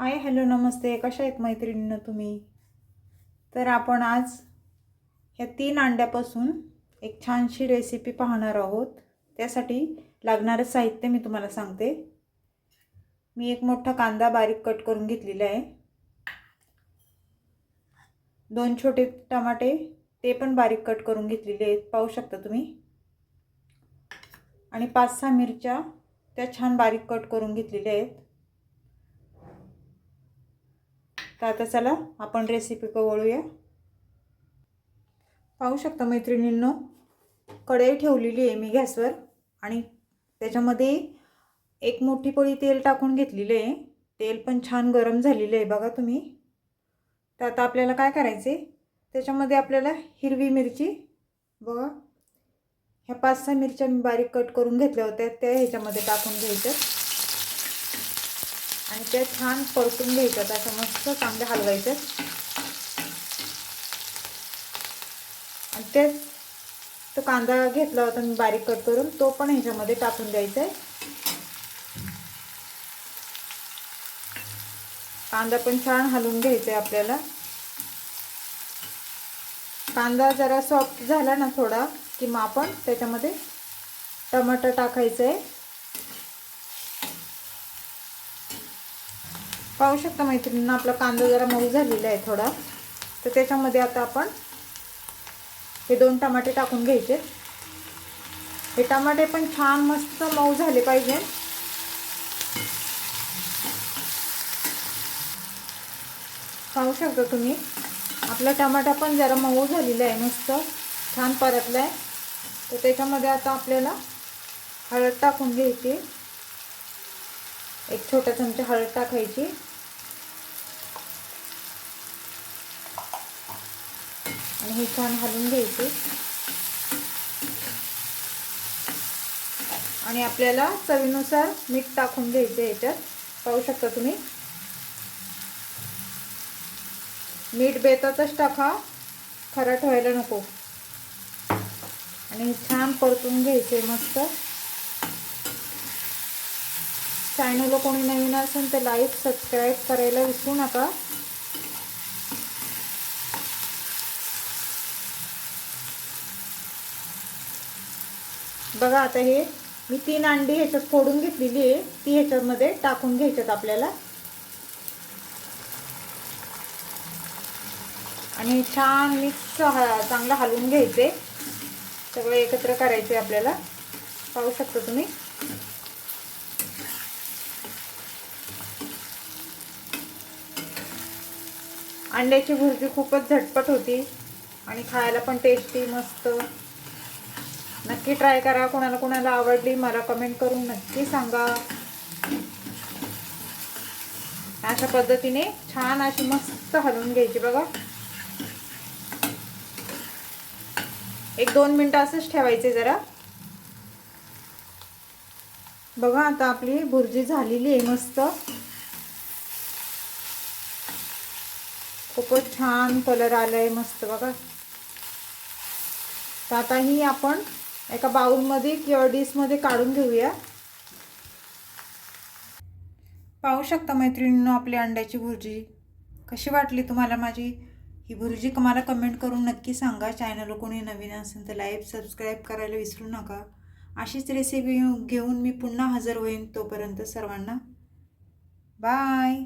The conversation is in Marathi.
हाय हॅलो नमस्ते. कशा आहेत मैत्रिणीनं तुम्ही? तर आपण आज ह्या तीन अंड्यापासून एक छानशी रेसिपी पाहणार आहोत. त्यासाठी लागणारं साहित्य मी तुम्हाला सांगते. मी एक मोठा कांदा बारीक कट करून घेतलेला आहे. दोन छोटे टमाटे ते पण बारीक कट करून घेतलेले आहेत. पाहू शकता तुम्ही? आणि पाच सहा मिरच्या त्या छान बारीक कट करून घेतलेल्या आहेत. तर आता चला आपण रेसिपी कवळूया पाहू शकता मैत्रिणींनो कढई ठेवलेली आहे मी गॅसवर आणि त्याच्यामध्ये एक मोठी पळी तेल टाकून घेतलेलं आहे. तेल पण छान गरम झालेलं आहे बघा तुम्ही. तर आता आपल्याला काय करायचे त्याच्यामध्ये आपल्याला हिरवी मिरची बघा. ह्या पाच सहा मिरच्या मी बारीक कट करून घेतल्या होत्या त्या ह्याच्यामध्ये टाकून घ्यायच्या. आणि ते छान परतून घ्यायचं अशा मस्त कांदे हलवायच्यात आणि तेच तो कांदा घेतला होता मी बारीक कट करून तो पण ह्याच्यामध्ये टाकून द्यायचा आहे कांदा पण छान हलवून घ्यायचा आहे आपल्याला. कांदा जरा सॉफ्ट झाला ना थोडा की मग आपण त्याच्यामध्ये टमाटर टाकायचं आहे पाहू शकता मैत्रिणींना आपला कांदा जरा मऊ झालेला आहे थोडा. तर त्याच्यामध्ये आता आपण हे दोन टमाटे टाकून घ्यायचे. हे टमाटे पण छान मस्त मऊ झाले पाहिजे. पाहू शकता तुम्ही आपला टमाटा पण जरा मऊ झालेला आहे मस्त छान परतला आहे तर त्याच्यामध्ये आता आपल्याला हळद टाकून घ्यायची. एक छोटा चमचा हळद टाकायची. आणि हे छान हलवून घ्यायचे. आणि आपल्याला चवीनुसार मीठ टाकून घ्यायचे याच्यात. पाहू शकता तुम्ही. मीठ बेतातच टाका. खरा ठेवायला नको. आणि छान परतून घ्यायचे मस्त. चॅनलला कोणी नवीन असेल तर लाईक सबस्क्राईब करायला विसरू नका. बघा आता हे मी तीन अंडी ह्याच्यात फोडून घेतलेली आहे. ती ह्याच्यामध्ये टाकून घ्यायच्यात आपल्याला. आणि छान मिक्स चांगलं हलवून घ्यायचे. सगळं एकत्र करायचे आपल्याला. पाहू शकता तुम्ही. अंड्याची भुर्जी खूपच झटपट होती. आणि खायला पण टेस्टी मस्त. नक्की ट्राय करा. कोणाला कोणाला आवडली मला कमेंट करून नक्की सांगा. अशा पद्धतीने छान अशी मस्त हलवून घ्यायची बघा. एक दोन मिनटं असंच ठेवायचे जरा. बघा आता आपली भुर्जी झालेली आहे मस्त. खूपच छान कलर आलाय मस्त बघा. तर आता ही आपण एका बाऊलमध्ये किंवा डिशमध्ये काढून घेऊया. पाहू शकता मैत्रिणींनो आपली अंड्याची भुर्जी. कशी वाटली तुम्हाला माझी? ही भुर्जी मला कमेंट करून नक्की सांगा. चॅनल कोणी नवीन असेल तर लाईक सबस्क्राईब करायला विसरू नका. अशीच रेसिपी घेऊन मी पुन्हा हजर होईन तोपर्यंत सर्वांना. बाय